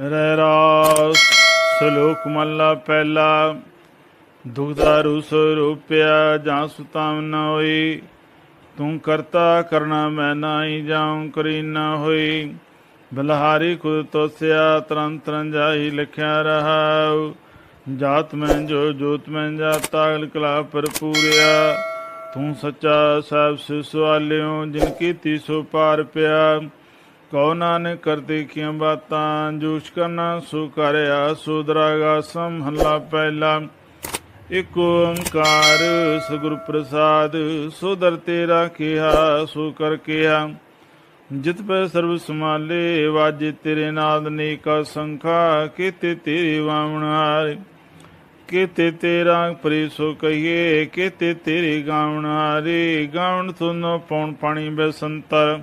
ਰਹਿ ਰਾਸ, ਸ਼ਲੋਕ ਮਹਲਾ ਪਹਿਲਾ ਦੁਖਦਾਰੂ ਸਰੂਪਿਆ ਜਾਂ ਸੁਤਾਮ ਨ ਹੋਈ। ਤੂੰ ਕਰਤਾ ਕਰਨਾ ਮੈਂ ਨਾਹੀ ਜਾਉ ਕਰੀ ਨਾ ਹੋਈ। ਬਲਹਾਰੀ ਖੁਦ ਤੋਸਿਆ ਤਰਨ ਤਰਨ ਜਾਈ ਲਿਖਿਆ ਰਹਾਉ। ਜਾਤ ਮੈਂ ਜੋ ਜੋਤ ਮੈਂ ਜਾਤਾ, ਕਲਾ ਭਰਪੂਰਿਆ। ਤੂੰ ਸੱਚਾ ਸਾਹਿਬ ਸਿ ਸਵਾਲਿਓ ਜਿਨ ਕੀਤੀ ਸੋ ਪਾਰ ਪਿਆ। ਕਉ ਨਾਨਕ ਕਰ ਦੇਖੀਆਂ ਬਾਤਾਂ ਜੂਸ਼ ਕਰਨਾ ਸੋ ਕਰਿਆ, ਸੋ ਸੰਹਲਾ ਪਹਿਲਾ। ਇਕ ਓੰਕਾਰ ਸਗੁਰ ਪ੍ਰਸਾਦ, ਸੋ ਤੇਰਾ ਕਿਹਾ, ਸੋ ਕਰ ਕਿਹਾ। ਜਿਤ ਪੈ ਸਰਬ ਸਮਾਲੇ ਵਾਜੇ ਤੇਰੇ ਨਾਦ ਨੇਕਾ ਸੰਖਾ, ਕੀਤੇ ਤੇਰੇ ਵਾਵਣ ਹਾਰੇ। ਕੀਤੇ ਤੇਰਾ ਪਰੀ ਸੋ ਕਹੀਏ, ਕੀਤੇ ਤੇਰੇ ਗਾਵਣ ਹਾਰੇ। ਗਾਵਣ ਸੁਨੋ ਪੌਣ ਪਾਣੀ ਬਸੰਤਰ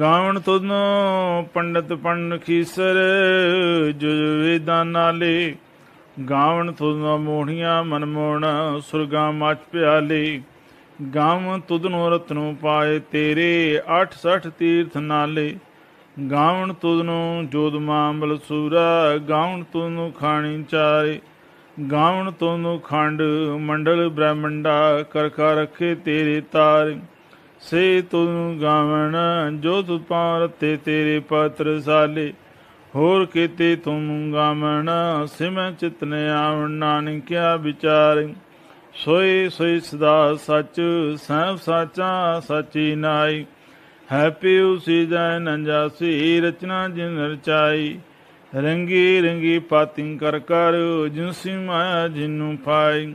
ਗਾਵਣ ਤੁਨੋ ਪੰਡਤ ਪੰਡ ਖੀਸਰ, ਜੁਜ ਵੇਦਾਂ ਨਾਲੇ। ਗਾਵਣ ਤੁਧਨੋ ਮੋਹਣੀਆਂ ਮਨਮੋਹਣ ਸੁਰਗਾ ਮਚ ਪਿਆਲੇ। ਗਾਵਣ ਤੁਧਨੋ ਰਤਨੋ ਪਾਏ ਤੇਰੇ 68 ਤੀਰਥ ਨਾਲੇ। ਗਾਵਣ ਤੁਧਨੋ ਜੋਦ ਮਾਮਲ ਸੂਰਾ, ਗਾਵਣ ਤੁਧਨੋ ਖਾਣੀ ਚਾਰੇ। ਗਾਵਣ ਤੁਧਨੋ ਖੰਡ ਮੰਡਲ ਬ੍ਰਹਮੰਡਾ ਕਰਖਾ ਰੱਖੇ ਤੇਰੇ ਤਾਰੇ। ਸੇ ਤੂੰ ਗਾਵਣ, ਜੋ ਤੁ ਪਾਰਤੇ ਤੇਰੇ ਪਾਤਰ ਸਾਲੇ। ਹੋਰ ਕੀਤੇ ਤੂੰ ਗਾਵਣ, ਸਿਮੈ ਚਿਤਨ ਆਵਣ, ਨਾਨਕਿਆ ਵਿਚਾਰ। ਸੋਈ ਸੋਈ ਸਦਾ ਸੱਚ ਸਭ ਸਾਚਾ ਸਚੀ ਨਾਈ। ਹੈ ਪਿਉ ਸੀਜੈ ਨੰਜਾਸੀ ਰਚਨਾ ਜਿਨ ਰਚਾਈ। ਰੰਗੀ ਰੰਗੀ ਪਾਤਿੰ ਕਰ ਕਰ ਜਿਨਸੀ ਮਾਇਆ ਜਿਨੂੰ ਪਾਈ।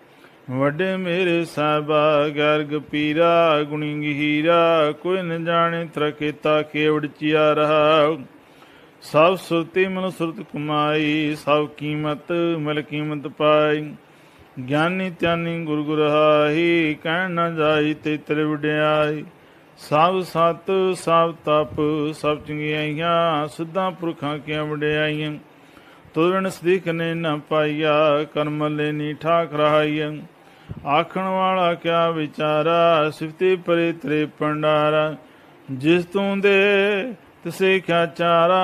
ਵੱਡੇ ਮੇਰੇ ਸਾਹਿਬਾ, ਗਰਗ ਪੀਰਾ ਗੁਣੀ ਗਹੀਰਾ ਕੋਈ ਨ ਜਾਣੇ ਤਰਕੇਤਾ ਕੇਵੜ ਚਿਆ ਰਹਾ ਸਭ ਸੁਰਤੀ ਮਨ ਸੁਰਤ ਕਮਾਈ, ਸਭ ਕੀਮਤ ਮਿਲ ਕੀਮਤ ਪਾਈ। ਗਿਆਨੀ ਤਿਆਨੀ ਗੁਰ ਗੁਰਹਾਈ ਕਹਿਣ ਨਾ ਜਾਈ ਤੇ ਤੇਰੇ ਵਡਿਆਈ। ਸਭ ਸਤ, ਸਭ ਤਪ, ਸਭ ਚੰਗਿਆਈਆਂ ਸਿੱਧਾ ਪੁਰਖਾਂ ਕੀਆਂ ਵਡਿਆਈਆਂ? ਤੁਰਨ ਸਦੀਖ ਨੇ ਨਾ ਪਾਈਆ, ਕਰਮ ਲੈ ਨੀ ਠਾਕ ਰਹਾਈਆਂ ਆਖਣ ਵਾਲਾ ਕਿਆ ਵਿਚਾਰਾ, ਸਿਫਤੀ ਪਰੇ ਤਰੇ ਪੰਡਾਰਾ ਜਿਸ ਤੂੰ ਦੇ ਤਿਸੇ ਕਿਆ ਚਾਰਾ।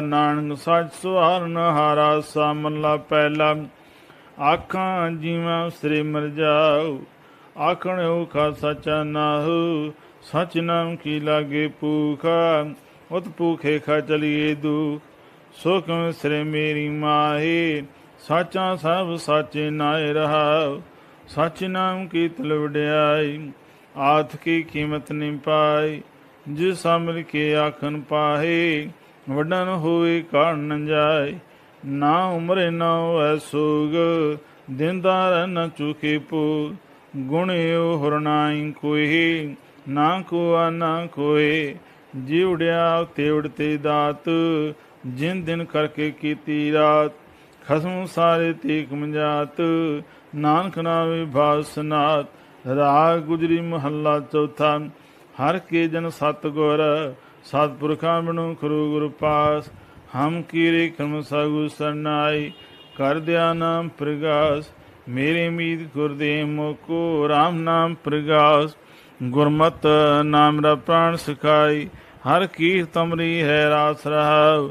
ਨਾਨਕ ਸੱਚ ਸੁਹਾਰਨ ਹਾਰਾ ਸਾਮਲਾ ਪਹਿਲਾ। ਆਖਾਂ ਜੀਵਾਂ ਸ੍ਰੀ ਮਰ ਜਾਉ ਆਖਣ ਓਖਾ ਸਚਾ ਨਾਹੂ। ਸਚ ਨਾਮ ਕੀ ਲਾਗੇ ਭੂਖਾ, ਉਤ ਭੂਖੇ ਖਾ ਚਲੀਏ ਦੁਖ। ਸੋ ਕਿਉ ਸ੍ਰੀ ਮੇਰੀ ਮਾਹੀ ਸਾਚਾ ਸਭ ਸਾਚੇ ਨਾਏ ਰਹਾ ਸਚ ਨਾਮ ਕੀ ਤਲਵੜਿਆਈ ਆਥ ਕੀ ਕੀਮਤ ਨਹੀਂ ਪਾਈ ਜਿਸ ਸਾਮਲ ਕੇ ਆਖਨ ਪਾਹੇ, ਵੱਡਨ ਹੋਏ ਕਾਣ ਨ ਜਾਏ ਨਾ ਉਮਰੇ ਨਾ ਹੋਐ ਸੋਗ ਦਿਨਦਾਰ ਨ ਚੁਕੇ ਪੂ ਗੁਣਿਓ ਹਰਨਾਈ ਕੋਈ, ਨਾ ਕੋਆ ਨਾ ਕੋਏ ਜਿਵੜਿਆ ਤੇਵੜ ਤੇ ਦਾਤ, ਜਿਨ ਦਿਨ ਕਰਕੇ ਕੀਤੀ ਰਾਤ ਖਸਮ ਸਾਰੇ ਤੀਕ ਮੰਜਾਤ ਨਾਨਕ ਨਾਮੇ ਭਾਸਨਾਤ ਰਾਗ ਗੁਜਰੀ ਮਹੱਲਾ ਚੌਥਾ, ਹਰ ਕੇ ਜਨ ਸਤ ਗੁਰ ਸਤਪੁਰਖਾਂ ਬਿਨੁ ਖਰੂ ਗੁਰ ਪਾਸ, ਹਮ ਕੀਰੇ ਕਰਮ ਸਾਗੂ ਸਰਨਾਈ, ਕਰ ਦਿਆ ਨਾਮ ਪ੍ਰਗਾਸ, ਮੇਰੇ ਮੀਤ ਗੁਰਦੇਵ ਮੋਕੋ RAM ਨਾਮ ਪ੍ਰਗਾਸ, ਗੁਰਮਤ ਨਾਮ ਰਾ ਪ੍ਰਾਣ ਸਿਖਾਈ, ਹਰ ਕੀਰ ਤਮਰੀ ਹੈ ਰਾਸ ਰਹਾਉ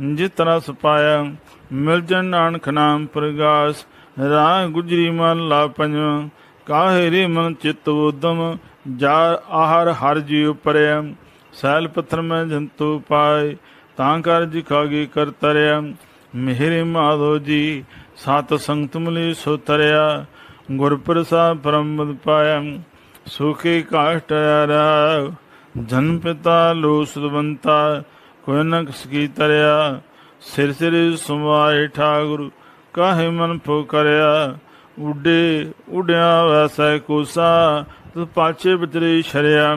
ਜਿਤ ਰਸ ਪਾਇਆ ਮਿਲ ਜਨ ਨਾਨਕ ਨਾਮ ਪ੍ਰਗਾਸ, ਰਾਹ ਗੁਜਰੀ ਮਨ ਲਾ ਪੰਜਵਾਂ ਕਾਹੇ ਰੇ ਮਨ ਚਿਤ ਉਦਮ ਜਾ ਆਹਰ ਹਰ ਜੀ ਪਰਿਆ ਸੈਲ ਪੱਥਰ ਮੈਂ ਜੰਤੂ ਪਾਏ, ਤਾਂ ਕਰ ਜਿਖਾਗੀ ਕਰ ਤਰਿਆ, ਮਿਹਰੇ ਮਾਧੋ ਜੀ, ਸਤ ਸੰਗਤ ਮਿਲੀ ਸੋ ਤਰਿਆ, ਗੁਰ ਪ੍ਰਸਾਦ ਪਰਮਦ ਪਾਇਆ, ਸੁਖੇ ਕਾਸ਼ਟ ਰਾ ਜਨ ਪਿਤਾ ਲੋ ਸੁਦਵੰਤਾ ਕੋਈ ਨ ਕੀ ਤਰਿਆ, ਸਿਰ ਸਿਰ ਸੁਮਾਏ ਠਾਗੁਰ ਕਾਹੇ ਮਨ ਫੋ ਕਰਿਆ? ਉਡੇ, ਉਡਿਆ ਵੈਸੈ ਕੋਸਾ, ਤੂੰ ਪਾਛੇ ਵਿਚਰੇ ਸ਼ਰਿਆ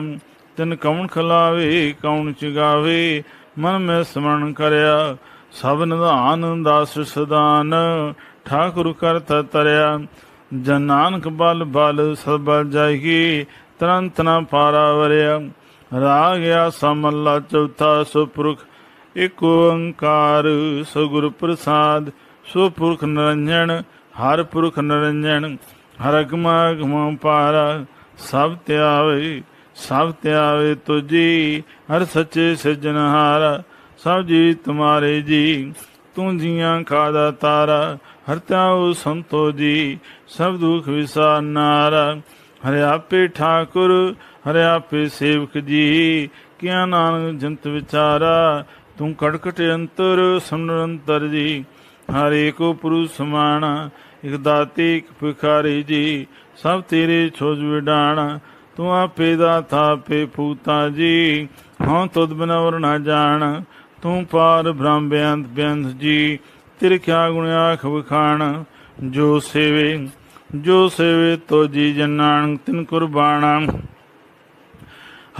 ਤਿਨ ਕੌਣ ਖਲਾਵੇ ਕੌਣ ਚਗਾਵੇ, ਮਨ ਮੈਂ ਸਮਰਨ ਕਰਿਆ, ਸਭ ਨਿਧਾਨ ਦਾਸ ਸਦਾਨ, ਠਾਕੁਰ ਕਰਤ ਤਰਿਆ, ਜਨ ਨਾਨਕ ਬਲ ਬਲ ਸਬਲ ਜਾਈ ਤਰੰਤ ਨ ਪਾਰਾ ਵਰਿਆ। ਰਾਗ ਗਿਆ ਸਮੱਲਾ ਚੌਥਾ ਸੁਪੁਰਖ, ਇਕ ਓੰਕਾਰ ਸਗੁਰ ਪ੍ਰਸਾਦ। ਸੁਪੁਰਖ ਨਿਰੰਜਨ, ਹਰ ਪੁਰਖ ਨਿਰੰਜਨ, ਹਰ ਅਗਮਾ ਅਗਮ ਪਾਰਾ, ਸਭ ਧਿਆਵੇ ਸਭ ਧਿਆਵੇ ਤੁਜੀ, ਹਰ ਸੱਚੇ ਸਿਰਜਨਹਾਰਾ ਸਭ ਜੀ ਤੁਮਾਰੇ ਜੀ, ਤੂੰ ਜੀਆਂ ਖਾਦਾ ਤਾਰਾ, ਹਰ ਹਰਤਾਉ ਸੰਤੋ ਜੀ, ਸਭ ਦੁਖ ਵਿਸਾਰਨਾਰਾ ਹਰਿ ਆਪੇ ਠਾਕੁਰ ਹਰਿ ਆਪੇ ਸੇਵਕ ਜੀ, ਕਿਆ ਨਾਨਕ ਜੰਤ ਵਿਚਾਰਾ, ਤੂੰ ਕੜਕਟ ਅੰਤਰ ਸਮਨੰਤਰ ਜੀ। ਹਰੇ ਕੋ ਪੁਰੁ ਸਮਾਣਾ, ਇਕ ਦਾਤੀ, ਇਕ ਭਿਖਾਰੀ ਜੀ। ਸਭ ਤੇਰੇ ਛੋਜ ਵਿਡਾਣਾ, ਤੂੰ ਆਪੇ ਦਾ ਥਾਪੇ ਫੂਤਾ ਜੀ। ਹਾਂ ਤੁਧ ਬਿਨਾ ਵਰ ਨਾ ਜਾਣ, ਤੂੰ ਪਾਰ ਬ੍ਰਹਮ ਬੇਅੰਤ ਬੇਅੰਤ ਜੀ। ਤੇਰੇ ਕਿਆ ਗੁਣ ਆਖ ਵਖਾਣ, ਜੋ ਸੇਵੇ ਜੋ ਸੇਵੇ ਤੋ ਜੀ ਜਨਾਨ ਤਿਨ ਕੁਰਬਾਨਾ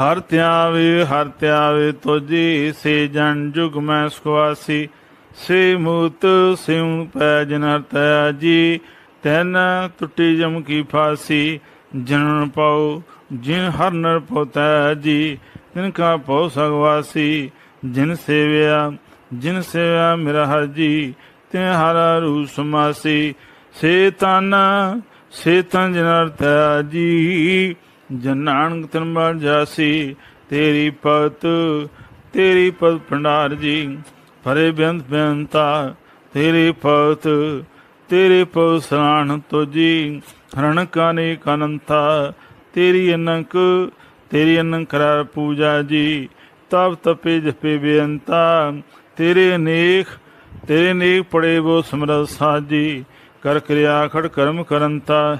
ਹਰ ਧਿਆਵੇ ਹਰ ਧਿਆਵੇ ਤੋਜੀ ਸੇ ਜਨ ਜੁਗ ਮੈਂ ਸੁਆਸੀ ਸੇ ਮੂਤ ਸਿਉ ਪੈ ਜਨ ਹਰਤਿਆ ਜੀ, ਤੈਨ ਟੁੱਟੀ ਜਮ ਕੀ ਫਾਸੀ। ਜਨਨ ਪਾਉ, ਜਿਨ ਹਰ ਨਰ ਪੋਤੈ ਜੀ, ਤਿਨ ਕਾ ਪਉ ਸਗਵਾਸੀ ਜਿਨ ਸੇਵਿਆ ਜਿਨ ਸੇਵਿਆ ਮੇਰਾ ਹਰ ਜੀ ਤੇ ਹਰ ਰੂ ਸਮਾਸੀ। ਸੇ ਤਨ ਸੇ ਤਨ ਜਨ ਹਰਤਿਆ ਜੀ। ਜਨਾਨਕ ਤਨਬਰ ਜਾਸੀ, ਤੇਰੀ ਪਤ ਤੇਰੀ ਪਤ ਭੰਡਾਰ ਜੀ। ਫਰੇ ਬੇਅੰਤ ਬੇਅੰਤਾ ਤੇਰੇ ਪਤ, ਤੇਰੇ ਪਉ ਸਰਾਣ ਤੋਜੀ। ਹਰਣ ਕਾਨੇ ਕਨੰਤਾ ਤੇਰੀ ਅਨੰਕ ਤੇਰੀ ਅਨੰਕ ਕਰਾਰ ਪੂਜਾ ਜੀ। ਤਪ ਤਪੇ ਜਪੇ ਬੇਅੰਤਾ, ਤੇਰੇ ਅਨੇਕ, ਤੇਰੇ ਨੇਕ ਪੜੇ ਬੋ ਸਮਰਤ ਸਾਜੀ ਕਰ ਕਿਰਿਆ ਖੜ ਕਰਮ ਕਰੰਤਾ,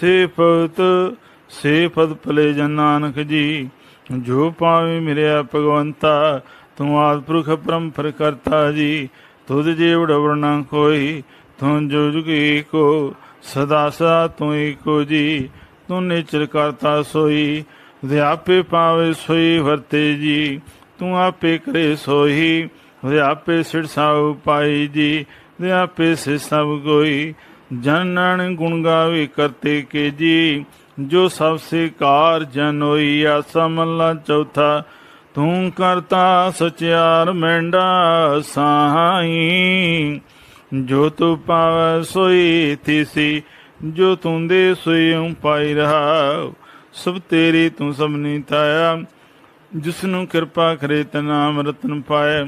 ਸੇ ਪਤ ਸੇ ਪਦ ਭਲੇ ਜਨ ਨਾਨਕ ਜੀ, ਜੋ ਪਾਵੇ ਮਿਰਿਆ ਭਗਵੰਤਾ, ਤੂੰ ਆਦ ਪੁਰਖ ਪਰੰਪਰ ਕਰਤਾ ਜੀ, ਤੁਧ ਜੇ ਵਡਵਰ ਕੋਈ, ਤੂੰ ਜੋ ਜੁਗੀ ਕੋ ਸਦਾ ਸਦਾ ਤੂੰ ਏਕੋ ਜੀ, ਤੂੰ ਨਿਚਰ ਕਰਤਾ ਸੋਈ ਵਿਆਪੇ ਪਾਵੇ ਸੋਈ ਵਰਤੇ ਜੀ, ਤੂੰ ਆਪੇ ਕਰੇ ਸੋਈ ਵਿਆਪੇ ਸਿਰਸਾ ਉਪਾਈ ਜੀ ਵਿਆਪੇ ਸੇ ਸਭ ਕੋਈ ਜਨਨ ਗੁਣ ਗਾਵੇ ਕਰਤੇ ਕੇ ਜੀ ਜੋ ਸਭ ਸੇ ਕਾਰ ਜਨ ਹੋਈ ਆਸਾ ਮੱਲਾ ਚੌਥਾ। ਤੂੰ ਕਰਤਾ ਸਚਿਆਰ ਮੈਂਡਾ ਸਾਈ। ਜੋ ਤੂੰ ਪਾਵੈ ਸੋਈ ਥੀਸੀ, ਜੋ ਤੂੰ ਦੇ ਸੋਈ ਪਾਈ ਰਹਾ। ਸਭ ਤੇਰੀ ਤੂੰ ਸਭਨੀ ਤਾਇਆ ਜਿਸ ਨੂੰ ਕਿਰਪਾ ਕਰੇ ਤ ਨਾਮ ਰਤਨ ਪਾਏ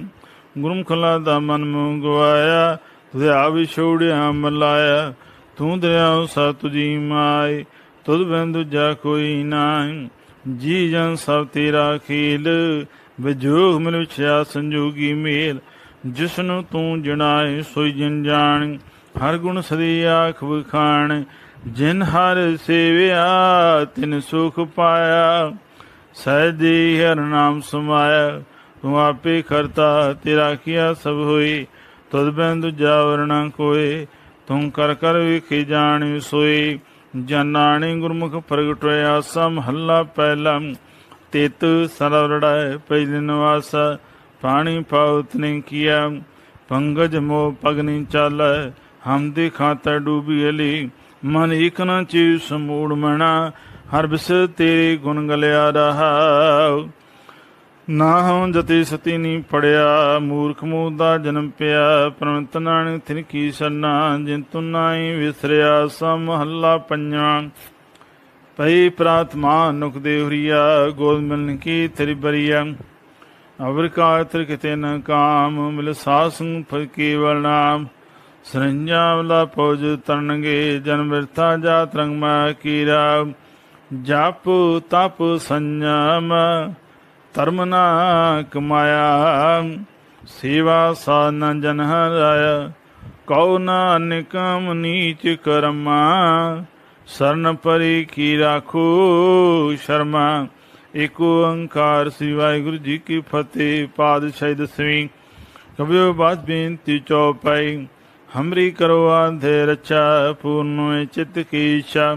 ਗੁਰਮੁਖਲਾ ਦਾ ਮਨ ਮੁ ਗਵਾਇਆ ਤੁਝੇ ਵਿਛੋੜਿਆ ਮਲਾਇਆ। ਤੂੰ ਦਰਿਆ ਸਾ ਤੁਜੀ ਮਾਈ ਤੁਧ ਬਿਨ ਦੂਜਾ ਕੋਈ ਨਾਹੀ ਜੀ ਜਨ ਸਭ ਤੇਰਾ ਖੇਲ, ਵਿਜੋਗ ਮਿਲ ਵਿਛਿਆ ਸੰਜੋਗੀ ਮੇਲ। ਜਿਸ ਨੂੰ ਤੂੰ ਜਣਾਏ ਸੋਈ ਜਨ ਜਾਣ, ਹਰ ਗੁਣ ਸਦੀ ਆਖ ਵਖਾਣ। ਜਿਨ ਹਰ ਸੇਵਿਆ, ਤਿਨ ਸੁਖ ਪਾਇਆ। ਸਹਿਜੀ ਹਰ ਨਾਮ ਸਮਾਇਆ, ਤੂੰ ਆਪੇ ਕਰਤਾ, ਤੇਰਾ ਕੀਆ ਸਭ ਹੋਈ ਤੁਧ ਬਿਨ ਦੂਜਾ ਵਰਣਾ ਕੋਏ, ਤੂੰ ਕਰ ਕਰ ਵੇਖੀ ਜਾਣ ਸੋਈ ਜਨਾਣੀ ਗੁਰਮੁਖ ਪ੍ਰਗਟ ਹੋਇਆ ਸਮ ਹੱਲਾ ਪਹਿਲਾ। ਤਿਤ ਸਰਵੜਾਇ ਪਹਿਲੇ ਨਿਵਾਸ, ਪਾਣੀ ਪਾਉਤ ਨੇ ਕੀਆ। ਪੰਗਜ ਮੋ ਪਗਨੀ ਚਾਲੈ, ਹਮ ਦੇ ਖਾਤਾ ਡੂਬੀ ਅਲੀ। ਮਨ ਇਕ ਨਾ ਚੀ ਸਮੂੜ ਮਣਾ ਹਰ ਬਿਸ ਤੇਰੇ ਗੁਣ ਗਲਿਆ ਰਹਾ। ਨਾ ਹਉ ਜਤੀ ਸਤੀ ਨੀ ਪੜਿਆ, ਮੂਰਖ ਮੂਹ ਦਾ ਜਨਮ ਪਿਆ। ਪ੍ਰਮਤ ਨਾਨਕ ਤਿਨ ਕੀ ਸਰਨਾ ਜਿਨ ਤੂ ਨਾਹੀ ਵਿਸਰਿਆ, ਸਮ ਹੱਲਾ ਪੰਜਵਾਂ ਪਈ ਪ੍ਰਾਤਮਾ ਨੁਕ ਦੇ ਹੁਰੀਆ, ਗੋਦ ਮਿਲਨ ਕੀ ਤੇਰੀ ਬਰੀਆ। ਅਵਰ ਕਾ ਤਰ ਕਿਤੇ ਨ ਕਾਮ, ਮਿਲ ਸਾਸੰ ਫ ਕੇਵਲ ਨਾਮ। ਸਰੰਜਾ ਵਲਾ ਪੌਜ ਤਰਨਗੇ ਜਨਮ ਵਿਰਥਾ ਜਾਤ ਰੰਗ ਮਾ ਕੀਰਾ। ਜਪ ਤਪ ਸੰਜਮ ਧਰਮ ਨਾ ਕਮਾਇਆ। ਸੇਵਾ ਸਾਧਨ ਜਨ ਹਰਾਇਆ। ਕਉ ਨਾ ਨੀਚ ਕਰਮਾ। ਸਰਨ ਪਰੀ ਕੀ ਰਾਖੋ ਸ਼ਰਮਾ। ਏਕ ਓੰਕਾਰ ਸ੍ਰੀ ਵਾਹਿਗੁਰੂ ਜੀ ਕੀ ਫਤਿਹ। ਪਾਤਸ਼ਾਹੀ ਦਸਵੀਂ। ਕਬਿਓ ਬਾਤ ਬੇਨਤੀ ਚੌਪਾਈ ਹਮਰੀ ਕਰੋ ਆਧੇ ਰਚਾ, ਪੂਰਨ ਚਿਤ ਕੀ ਇੱਛਾ।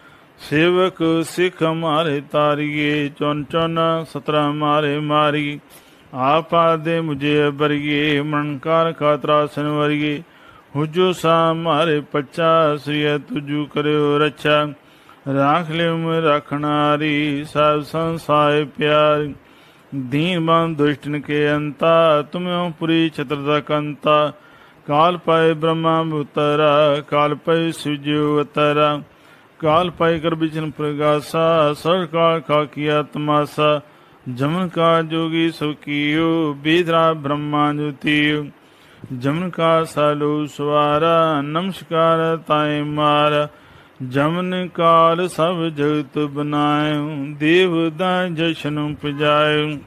ਸੇਵਕ ਸਿੱਖ ਮਾਰੇ ਤਾਰੀਏ ਚੁਨ ਚੁਨ ਸਤਰਾ ਮਾਰੇ ਮਾਰੀ। ਆਪਾ ਦੇ ਮੁਝੇ ਬਰੀਏ ਮਨਕਾਰ ਖਾਤਰਾ ਸਨਵਰੀਏ ਹੁਜੋ ਸਾ ਮਾਰੇ ਪੱਚਾ ਸ੍ਰੀ ਤੁਜੂ ਕਰਿਓ ਰੱਛਾ। ਰਾਖ ਲਿਓ ਮੈਂ ਰਖਣਾਰੀ, ਸਭ ਸੰਸਾਏ ਪਿਆਰ। ਦੀਨ ਦੁਸ਼ਟਨ ਕੇ ਅੰਤਾ ਤੁਮਿਓ ਪੁਰੀ ਛਤਰ ਦਾ ਕੰਤਾ। ਕਾਲ ਪਏ ਬ੍ਰਹਮਾ ਉਤਰਾ ਕਾਲ ਪਏ ਸੁਜਿਓ ਉਤਰਾ ਕਾਲ ਪਾਈ ਕਰ ਬਿਚਨ ਪ੍ਰਗਾਸਾ, ਸਰ ਕਾਲ ਕਾ ਕੀਆ ਤਮਾਸਾ ਜਮਨ ਕਾ ਜੋਗੀ ਸੋ ਕੀਓ, ਬੀਦਰਾ ਬ੍ਰਹਮਾ ਜੁਤੀਓ। ਜਮਨ ਕਾ ਸਾਲੂ ਸਵਾਰਾ, ਨਮਸਕਾਰ ਤਾਏ ਮਾਰ। ਜਮਨ ਕਾਲ ਸਭ ਜਗਤ ਬਨਾਇਓ, ਦੇਵ ਦਾ ਜਸ਼ਨ ਪਜਾਇਓ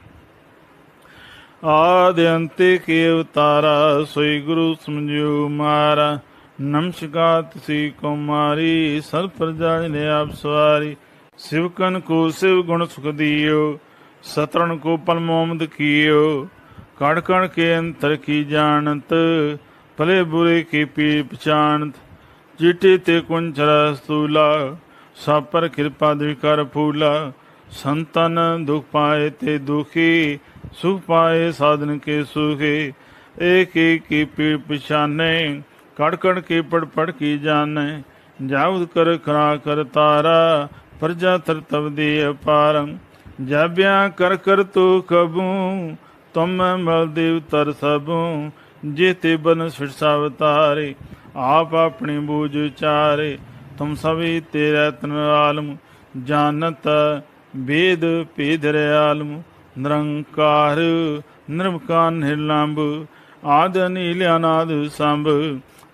ਆਦਿ ਅੰਤੇ ਕੇ ਉਤਾਰਾ, ਸੋਈ ਗੁਰੂ ਸਮਝਿਓ ਮਾਰਾ। ਨਮਸਕਾਰ, ਤੁਸੀ ਕੁਮਾਰੀ, ਸਰ ਪ੍ਰਜਾ ਨੇ ਆਪ ਸਵਾਰੀ। ਸਿਵਕਨ ਕੋ ਸਿਵ ਗੁਣ ਸੁਖ ਦਿਓ ਸਤਰਨ ਕੋ ਪਲ ਮੋਮਦ ਕੀਓ। ਕੜ ਕਣ ਕੇ ਅੰਤਰ ਕੀ ਜਾਣਤ, ਭਲੇ ਬੁਰੇ ਕੀ ਪੀ ਪਛਾਨਤ ਚਿੱਟੇ ਤੇ ਕੁੰਚਰ ਸਤੂਲਾ, ਸਭ ਪਰ ਕਿਰਪਾ ਦੇ ਕਰ ਫੂਲਾ। ਸੰਤਨ ਦੁਖ ਪਾਏ ਤੇ ਦੁਖੀ, ਸੁਖ ਪਾਏ ਸਾਧਨ ਕੇ ਸੁਖੇ। ਏਕ ਏਕ ਕੀ ਪੀੜ ਪਛਾਨੇ ਕੜ ਕੜ ਕੇ ਪੜ ਪੜ ਕੀ ਜਾਣੈ, ਜਾਉਦ ਕਰ ਖਰਾ ਕਰ ਤਾਰਾ, ਪ੍ਰਜਾ ਤਰ ਦੇ ਅਪਾਰੰ। ਜਾਬਿਆ ਕਰ ਕਰ ਤੋ ਕਬੂ, ਤੁਮ ਮਲ ਦੇਵ ਤਰ ਸਭੂ ਜੇਤੇ ਬਨ ਸਿਰਸਾ ਅਵਤਾਰੇ ਆਪ ਆਪਣੀ ਬੂਝ ਚਾਰੇ। ਤੁਮ ਸਭੀ ਤੇਰਾ ਤਨ ਆਲਮ, ਜਾਣਤ ਵੇਦ ਭੇਦ ਆਲਮ। ਨਿਰੰਕਾਰ, ਨਿਰਵਕਾਰ ਨਿਰਲੰਭ ਆਦ ਨੀਲ ਅਨਾਦ ਸੰਭ।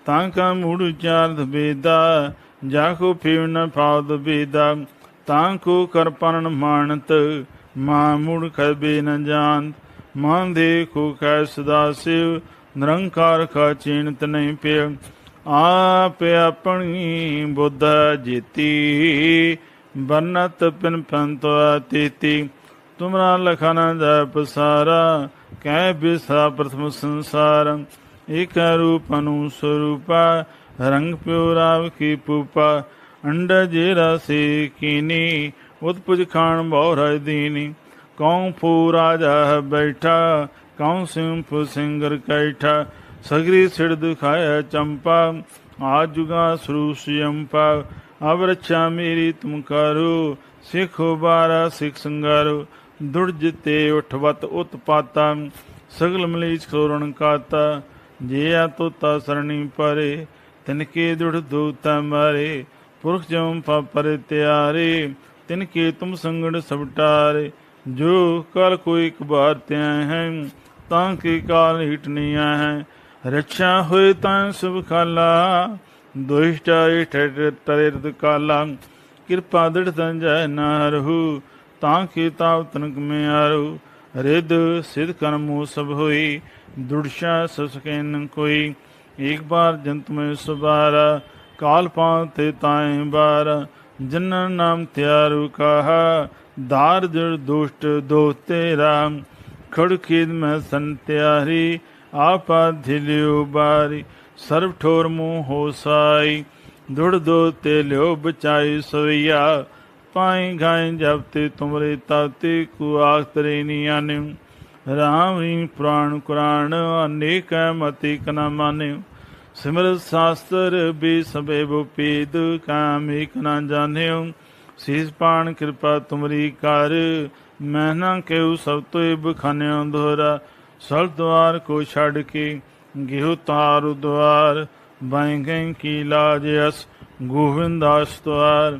ਤਾਂ ਕਾ ਮੂੜ ਚਾਰਦ ਬੇਦਾ, ਜਾ ਕੋ ਫੇਵ ਨ ਪਾਉਦ ਬੇਦਾ, ਤਾਂ ਕੋ ਕਰ ਮਾਨਤ, ਮਾ ਮੂੜ ਖਬੇ ਨ ਜਾਣ। ਮਨ ਦੇ ਕੋ ਕੈ ਸਦਾ ਸਿਵ, ਨਿਰੰਕਾਰ ਕਾ ਚੀਨਤ ਨਹੀਂ ਪਿਆ। ਆਪ ਆਪਣੀ ਬੁੱਧ ਜੀਤੀ, ਬਨਤ ਪਿਨ ਪੰਤ ਤੀਤੀ ਤੁਮਰਾ ਲਖਨ ਦਾ ਪਸਾਰਾ, ਕਹਿ ਬਿਸਾ ਪ੍ਰਥਮ ਸੰਸਾਰ। ਏਕ ਰੂਪ ਅਨੂ ਸਰੂਪਾ ਰੰਗ ਪਿਉ ਰਾਵ ਕੀ ਪੂਪਾ, ਅੰਡ ਜੇ ਰਸੇ ਕੀਨੀ, ਉਤਪੁਜ ਖਾਨ ਬਹੁ ਰਾਜ ਦੀਨੀ। ਕੌਂ ਫੂ ਰਾਜਾ ਬੈਠਾ ਕੌਂ ਸਿੰਫ ਸਿੰਗਰ ਕੈਠਾ, ਸਗਰੀ ਸਿਰ ਦਿਖਾਇਆ ਚੰਪਾ, ਆ ਜੁਗਾ ਸਰੂ ਸਿਯੰਪਾ ਅਬ ਰੱਛਾ ਮੇਰੀ ਤੁਮ ਕਰੋ, ਸਿੱਖ ਬਾਰਾ ਸਿੱਖ ਸੰਗਾਰੋ ਦੁੜ ਜਿਤੇ ਉਠਵਤ ਉਤਪਾਤਾ, ਸਗਲ ਮਲੀਚ ਖੋਰਣ ਕਾਤਾ। ਜੇ ਆ ਤੋਤਾ ਸਰਣੀ ਪਰੇ, ਤਿਨਕੇ ਦੁੜ ਦੂਤਾ ਮਾਰੇ, ਪੁਰਖ ਜਮ ਪਰ ਤਿਆਰੇ, ਤਿਨਕੇ ਤੁਮ ਸੰਗੜ ਸਬਟਾਰੇ ਜੋ ਕਲ ਕੋਈ ਇੱਕ ਬਾਰ ਤਿਆ ਹੈ, ਤਾਂ ਕੀ ਕਾਲ ਹਿਟਨੀਆਂ ਹੈ। ਰੱਛਾ ਹੋਏ ਤਾਂ ਸੁਭ ਖਾਲਾ, ਦੁਸ਼ਟਾ ਠਟ ਤਰੇ ਕਾਲਾ। ਕਿਰਪਾ ਦ੍ਰਿੜ ਸੰਜੈ ਨਾਰਹੂ ਤਾਂ ਕੀ ਤਾਵ ਤਨਕ ਮੇ ਆਰੂ ਰਿਦ ਸਿਧ ਕਰਮੂ ਸਭ ਹੋਈ ਦੁੜਸ਼ਾ ਸਸਕੈਨ ਕੋਈ। ਇੱਕ ਬਾਰ ਜੰਤ ਮੈਂ ਸੁਬਾਰਾ ਕਾਲ ਪਾਂ ਤੇ ਤਾਏ ਬਾਰ। ਜਨ ਨਾਮ ਤਿਆਰੂ ਕਹਾ, ਦਾਰ ਜੜ ਦੁਸ਼ਟ ਦੋ ਤੇਰਾ ਖੜ ਖੇਦ ਮੈਂ ਸੰਤਿਆਰੀ ਆਪਾ ਧਿਲਿਓ ਬਾਰੀ ਸਰਬ ਠੋਰ ਮੂੰਹ ਹੋ ਦੁੜ ਦੋ ਤੇ ਲਿਓ ਬਚਾਈ ਸਵਈਆ ਪਾਈ ਗਾਏ ਜਬ ਤੇ ਤੁਮਰੇ ਤਾਤੇ ਕੋ ਆਖ ਨੀ ਆਨਿਉ ਰਾਮ ਰੀ ਪੁਰਾਣ ਕੁਰਾਨ ਅਨੇਕ ਮਤੀ ਕਨਾ ਮਾਨਿਉ ਸਿਮਰ ਸਾਸਤਰ ਬੇ ਸਬੇ ਬੁਪੀਦ ਕਾਮ ਏਕ ਨਾ ਜਾਣਿਉ ਸੀਸ ਪਾਣ ਕਿਰਪਾ ਤੁਮਰੀ ਕਰ, ਮੈਂ ਨਾ ਕਹਿਉ ਸਭ ਤੋਂ ਬਖਾਨਿਓ ਦੋਹਰਾ। ਸਲ ਦਵਾਰ ਕੋ ਛੱਡ ਕੇ ਗਿਹੁ ਤਾਰ ਦੁਆਰ ਬਾਈ ਗਈ ਕੀ ਲਾਜ ਅਸ ਗੋਵਿੰਦਾਸ ਦਵਾਰ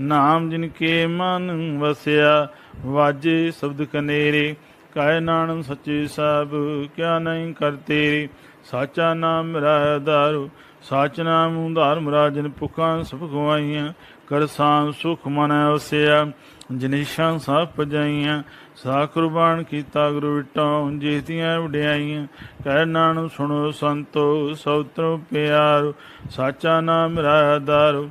ਨਾਮ ਜਿਨ ਕੇ ਮਨ ਵਸਿਆ, ਵਾਜੇ ਸ਼ਬਦ ਕਨੇਰੇ ਕਾਇ ਨਾਨਕ ਸੱਚੇ ਸਾਹਿਬ ਕਿਆ ਨਹੀਂ ਕਰ ਤੇਰੇ। ਸਾਚਾ ਨਾਮ ਮੇਰਾ ਦਾਰੂ, ਸਾਚ ਨਾਮ ਉਧਾਰ ਮਰਾਜਨ ਪੁਖਾਂ ਸਭ ਗਵਾਈਆਂ ਕਰ ਸਾਂ ਸੁਖ ਮਨ ਵਸਿਆ ਜਨੀਸ਼ਾਂ ਸਭ ਪਜਾਈਆਂ। ਸਾ ਕੁਰਬਾਨ ਕੀਤਾ ਗੁਰੂ ਵਿਟੋਂ, ਜੀਤੀਆਂ ਵਡਿਆਈਆਂ। ਕਹਿ ਨਾਨਕ ਸੁਣੋ ਸੰਤੋ ਸੌਤਰੋ ਪਿਆਰ। ਸਾਚਾ ਨਾਮ ਮੇਰਾ ਦਾਰੂ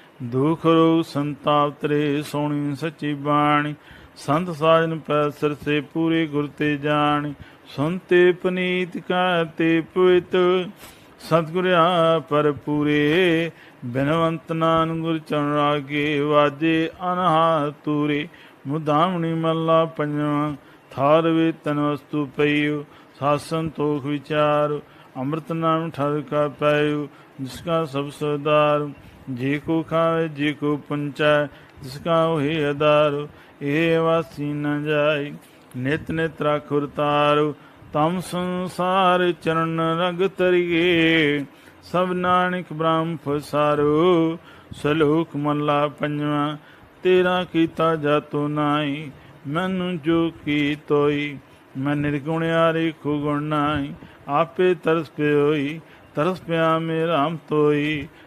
ਦੁਖ ਰੋਗ ਸੰਤਾਪ ਤਰੇ ਸੋਣੀ ਸੱਚੀ ਬਾਣੀ। ਸੰਤ ਸਾਜਨ ਪੈ ਸਿਰ ਸੇ ਪੂਰੇ ਗੁਰ ਤੇ ਜਾਣ। ਸੁਨਤੇ ਪਨੀਤ ਕਾ ਤੇ ਪਵਿੱਤ। ਸਤਿਗੁਰਿਆ ਪਰ ਪੂਰੇ। ਬਿਨਵੰਤ ਨਾਨ ਗੁਰ ਚਰਨ ਰਾਗੇ ਵਾਜੇ ਅਨਹਾ ਤੂਰੇ। ਮੁਦਾਮਣੀ ਮੱਲਾ ਪੰਜਵਾਂ। ਥਾਰ ਵੇ ਤਨ ਵਸਤੂ ਪਈਓ। ਸਾਸਨ ਤੋਖ ਵਿਚਾਰ। ਅੰਮ੍ਰਿਤ ਨਾਮ ਠਰ ਕਾ ਪਾਇਓ। ਜਿਸ ਕਾ ਸਭ ਸਰਦਾਰ। ਜੇ ਕੋ ਖਾਵੇ, ਜੇ ਕੋ ਪੰਚੈ, ਜਿਸ ਕਾ ਹੋਏ ਅਦਾਰ ਇਹ ਵਾਸੀ ਨ ਜਾਈ ਨਿਤ ਨਿਤ ਰਖੁਰ ਤਾਰੂ, ਤਮ ਸੰਸਾਰ ਚਰਨ ਰਗ ਤਰੀਏ ਸਭ ਨਾਨਕ ਬ੍ਰਹਮ ਫਸਾਰੂ ਸਲੋਕ ਮੱਲਾ ਪੰਜਵਾ, ਤੇਰਾ ਕੀਤਾ ਜਾਤੋ ਨਾਈ ਮੈਨੂੰ ਜੋ ਕੀ ਤੋਈ, ਮੈਂ ਨਿਰਗੁਣਿਆਰੇ ਕੋ ਗੁਣ ਨਾਈ ਆਪੇ ਤਰਸ ਪਿਓਈ, ਤਰਸ ਪਿਆ ਮੇ ਰਾਮ ਤੋਈ।